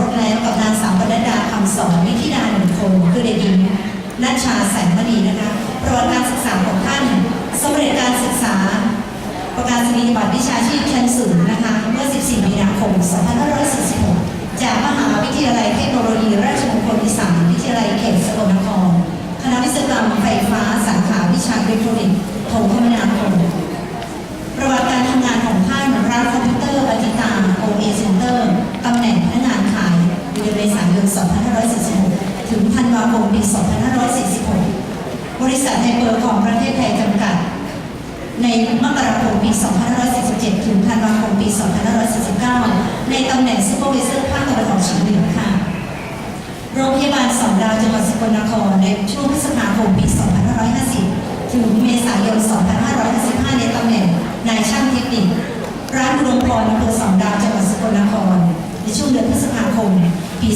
รสแล้วกับนางสาวปนัดดาคำสอนวิธิดาหนึ่งคนคือเด็กหญิงนัชชาแสงมณีนะคะประวัติการศึกษาของท่านสำเร็จการศึกษา ประกาศนียบัตรวิชาชีพชั้นสูงนะคะเมื่อ 14 มีนาคม 2546 จากมหาวิทยาลัยเทคโนโลยี ราชมงคลอีสานวิทยาลัยเขตสกลนคร คณะวิศวกรรมไฟฟ้าวิชาอิเล็กทรอนิกส์โทรคมนาคม ประวัติการทำงานของท่านร้านคอมพิวเตอร์บัติตาโอเอเซ็นเตอร์ตำแหน่งพนักงานขายเดือนเมษายน 2546 ถึงธันวาคมปี 2546 บ ริษัทไฮเปอร์ของประเทศไทยจำกัด ในมกราคมปี 2547 ถึงธันวาคมปี 2549 ในตำแหน่งซูเปอร์วิเซอร์ภาคตะวันออกเฉียงเหนือค่ะ โรงพยาบาลสองดาวจังหวัดสกลนครในช่วงพฤษภาคมปี 2550 ถึงเมษายน 2555 ในตำแหน่งนายช่างเทคนิค ร้านอุดมพรอำเภอสองดาวจังหวัดสกลนครในช่วงเดือนพฤษภาคม ปี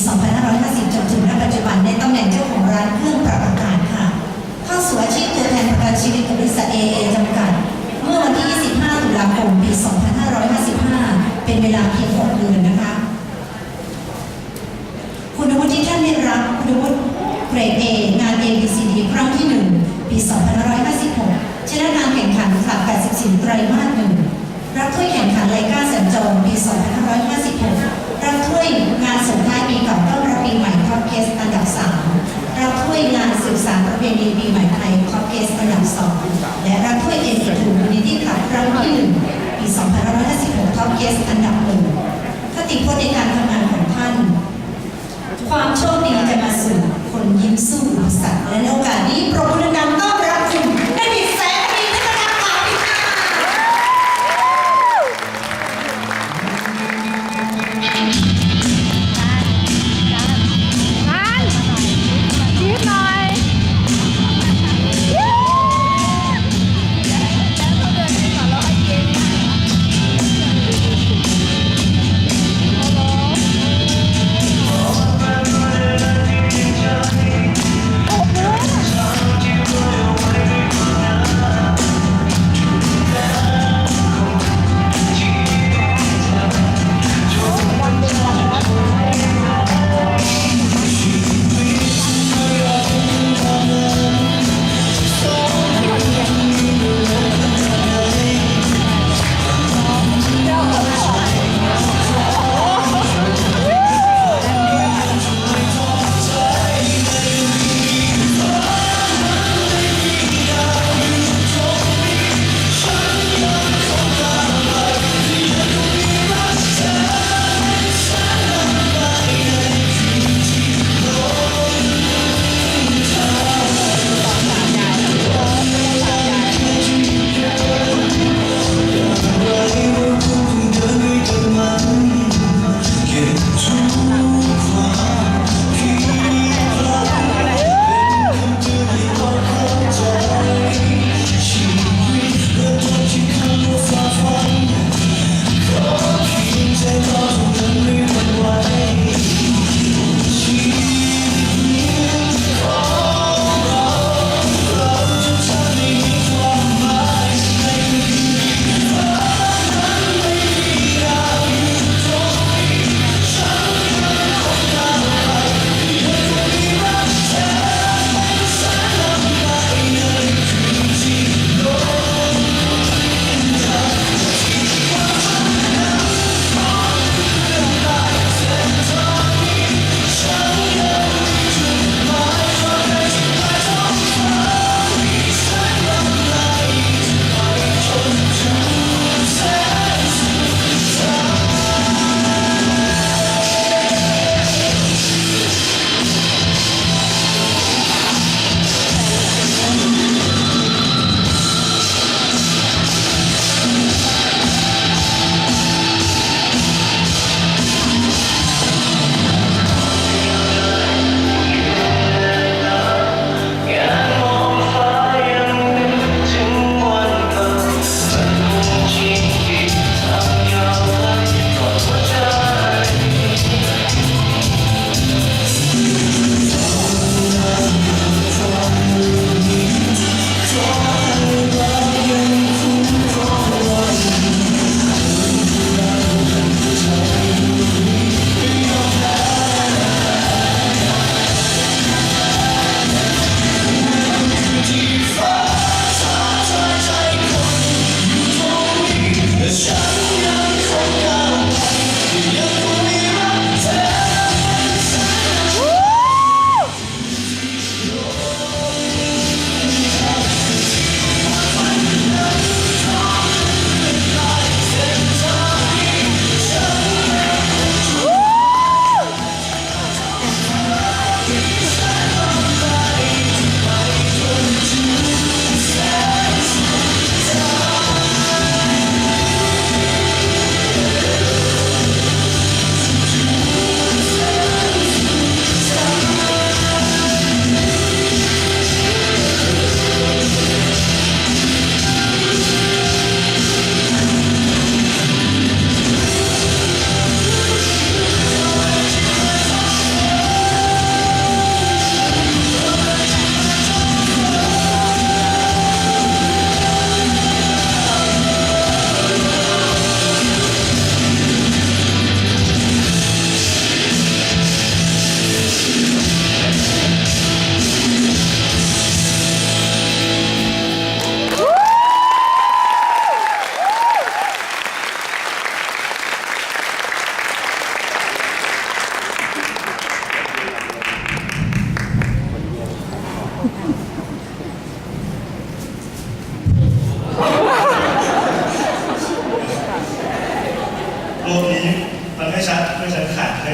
2550 จนถึงณปัจจุบันในตำแหน่งเจ้าของร้านเครื่องปรับอากาศ เข้าสู่อาชีพตัวแทนประกันชีวิตบริษัท AA จำกัด เมื่อวันที่ 25 ตุลาคม ปี 2555 เป็นเวลาเพียง 6 เดือนนะคะ คุณวุฒิที่ท่านได้รับคุณวุฒิเกรด A งาน ABCD ครั้งที่ 1 ปี 2556 ชนะการแข่งขันค่ะ84 ไตรมาสหนึ่งรับถ้วยแข่งขันไลกาสัญจรปี 2556 รับถ้วยงานส่งท้ายปีเก่า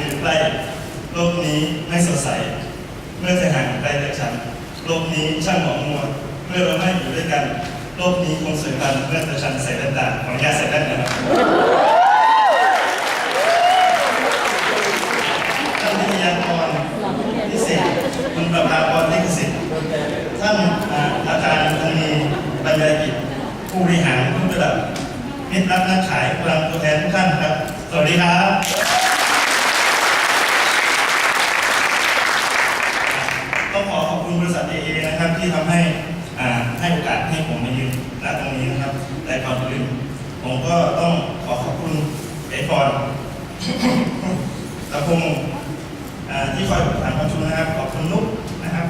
ออยู่ใกล้ โลกนี้ไม่สดใส เมื่อเธอห่างไกลจากฉัน โลกนี้ช่างหมองมัว เมื่อเราไม่อยู่ด้วยกัน โลกนี้คงสวยพันเมื่อเธอฉันใส่แว่นตาขออนุญาใส่แว่นนะครับท่านวิทยากรพิเศษคุณประภาพรลิขสิทธิ์ท่านอาจารย์ธนีบรรยายกิจผู้บริหารทุกระดับมิตรรักนักขายกำลังตัวแทนทุกท่านครับ สวัสดีครับ ต้องขอขอบคุณบริษัทเอเอนะครับ ที่ทำให้อ่าให้โอกาสให้ผมมายืนณตรงนี้นะครับ แต่ก่อนอื่นผมก็ต้องขอขอบคุณเอฟอนแล้วคงอ่าที่คอยถามประชุมนะครับ ขอบคุณนุ๊กนะครับ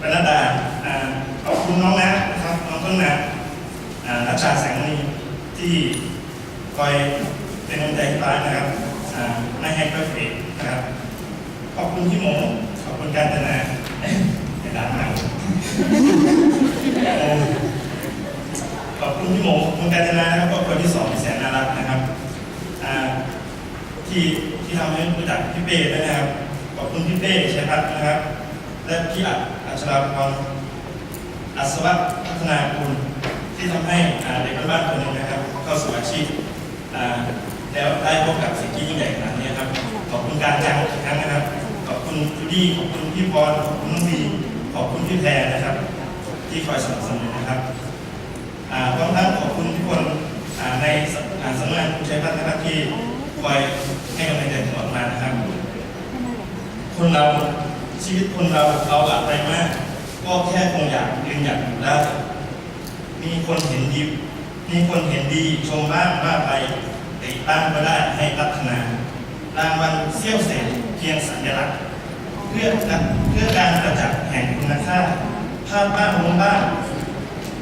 ปนัดดาอ่าขอบคุณน้องนะนะครับน้องต้นนะอ่ารัชชาแสงมณีที่คอยเป็นกำลังใจให้ร้านนะครับอ่าไม่ให้เพิกเอกนะครับ ขอบคุณพี่หมูขอบคุณการจนาอย่าด่ามากเออ ขอบคุณพี่หมูขอบคุณการจนานะครับครอบครัวที่สองแสนน่ารักนะครับที่ที่ทำให้รู้จักพี่เป้ด้วยนะครับ ขอบคุณพี่เป้ชัยพัฒน์นะครับ และพี่อัดอัชราพรอัศวะพัฒนาคุณที่ทำให้เด็กบ้านคนนึงนะครับ เข้าสู่อาชีพแล้วได้พบกับสิ่งที่ยิ่งใหญ่ขนาดนี้ครับ ขอบคุณการจังอีกครั้งนะครับ ขอบคุณจูดี้ขอบคุณพี่พรขอบคุณน้องบี อบคุณพี่แพรนะครับ ที่คอยสนับสนุนนะครับพร้อมทั้งขอบคุณทุกคนในสำนักงานผู้ใช้พัฒนาที่คอยให้กำลังใจตลอดมานะครับ คนเราชีวิตคนเราเราอะไรมาก ก็แค่คงอยากยืนอยากอยู่ได้มีคนเห็นดีมีคนเห็นดีชมบ้างว่าไปติบ้างก็ได้ให้พัฒนา รางวัลเสี้ยวเศษเพียงสัญลักษณ์ เพื่อการเพื่อการประจักษ์แห่งคุณค่าภาพบ้านลงบ้าน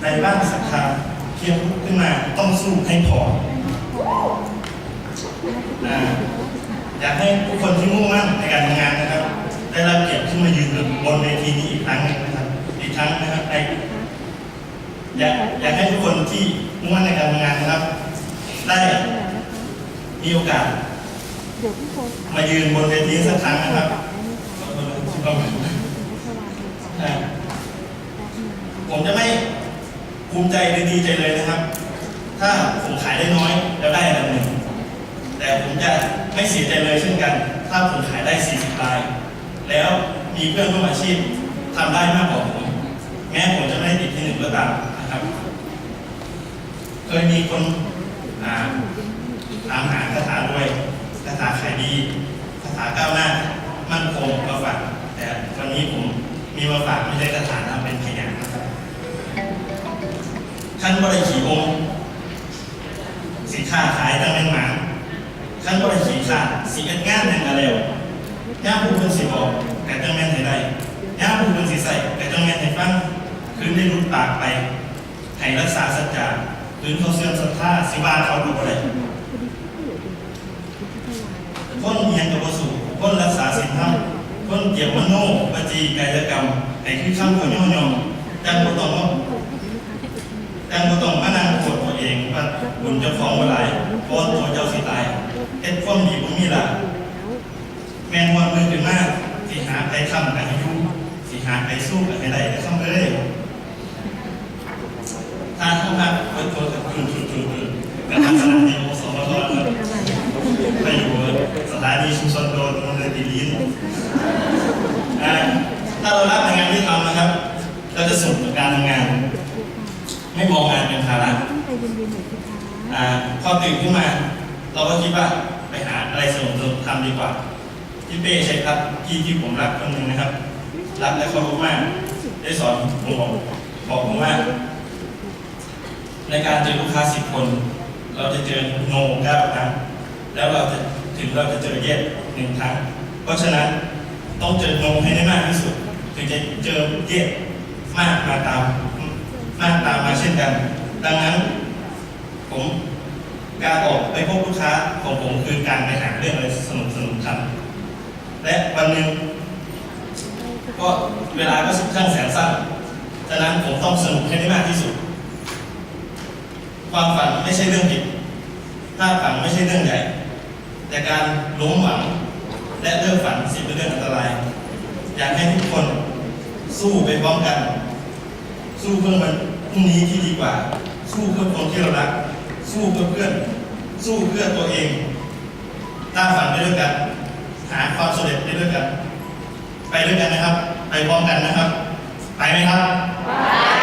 ในบ้านศรัทธาเพียงลุกขึ้นมาต้องสู้ให้พออ่าอยากให้ทุกคนที่มุ่งมั่นในการทำงานนะครับ ได้รับเกียรติขึ้นมายืนบนเวทีนี้อีกครั้งนึงนะครับอีกครั้งนะครับไออยากอยากให้ทุกคนที่มุ่งมั่นในการทำงานนะครับ ได้มีโอกาสมายืนบนเวทีสักครั้งนะครับ้อโทษนะครับอ่าผมจะไม่ภูมิใจหรือดีใจเลยนะครับ ถ้าผมขายได้น้อยแล้วได้อันดับหนึ่ง แต่ผมจะไม่เสียใจเลยเช่นกัน ถ้าผมขายได้ 40ราย แล้วมีเพื่อนร่วมอาชีพทำได้มากกว่าผม แม้ผมจะไม่ได้ติดที่หนึ่งก็ตามนะครับ เคยมีคนถามหาคาถารวยคาถาขายดีคาถาก้าวหน้า มั่นคงมาฝาก แต่วันนี้ผมมีมาฝากไม่ใช่คาถานะเป็นพยานนะครับท่านบริขีองค์สินค้าขายตั้งเป็นหมาขั้นบริขีขาดสีเอ็ดงานแห่งอะไรวย่าผู้คนสิบอกแต่จังแม่นให้ได้ย่าผู้คนสิใส่แต่จังแม่นให้ฟังคืนได้รุดปากไปให้รักษาสัจจะคืนเขาเสื่อมศรัทธาสิว่าเขาดูอะไรคนเฮียงกับวสุคนรักษาศีลธรร มคนเกี่ยวมโนปจีกายกรรมให้คือคำเขาย่อยๆจังบ่ต้องว่าจังบ่ต้องมานั่งโกรธตัวเองว่าบุญจ้าของบ่หลายเพราะตัวเจ้าสิตายเฮ็ดความดีบ่มีล่ะแม่นวันมือขึ้นมาสิหาไปค้ำกันอยู่สิหาไปสู้กันให้ได้ก็ต้องเอ้ยถ้าเข้ามาเปิดตัวกับจุนจุนจุนจุนกับทางสถานีโมสมทครับไปอยู่สถานีชุมชนโดนมันเลยดีลิน ถ้าเรารักในงานที่ทำนะครับ เราจะสนุกกับการทำงาน ไม่มองงานเป็นภาระต้องใจเย็นๆหน่อยสิคะอ่าพอตื่นขึ้นมา เราก็คิดว่าไปหาอะไรสนุกสนุกทำดีกว่าพี่เป้ใช่ครับพี่ที่ผมรักคนหนึ่งนะครับ รักและเคารพมาก ได้สอนผมบอกบอกผมว่า ในการเจอลูกค้าสิบคน เราจะเจอโนเก้าครั้งแล้วเราจะถึงเราจะเจอเย็ดหนึ่งครั้ง เพราะฉะนั้นต้องเจอโนให้ได้มากที่สุด ถึงจะเจอเย็ดมากมาตามมากตามมาเช่นกัน ดังนั้น ผมการออกไปพบลูกค้าของผมคือการไปหาเรื่องอะไรสนุกสนุกทำและวันหนึ่งก็เวลาก็ช่างแสนสั้นฉะนั้นผมต้องสนุกให้ได้มากที่สุด ความฝันไม่ใช่เรื่องผิดถ้าฝันไม่ใช่เรื่องใหญ่ แต่การล้มหวังและเลิกฝันสิเป็นเรื่องอันตราย อยากให้ทุกคน สู้ไปพร้อมกัน สู้เพื่อมันพรุ่งนี้ที่ดีกว่า สู้เพื่อคนที่เรารัก สู้เพื่อเพื่อน สู้เพื่อตัวเองตั้งฝันไปด้วยกัน หาความสำเร็จไปด้วยกัน ไปด้วยกันนะครับ ไปพร้อมกันนะครับ ไปไหมครับไป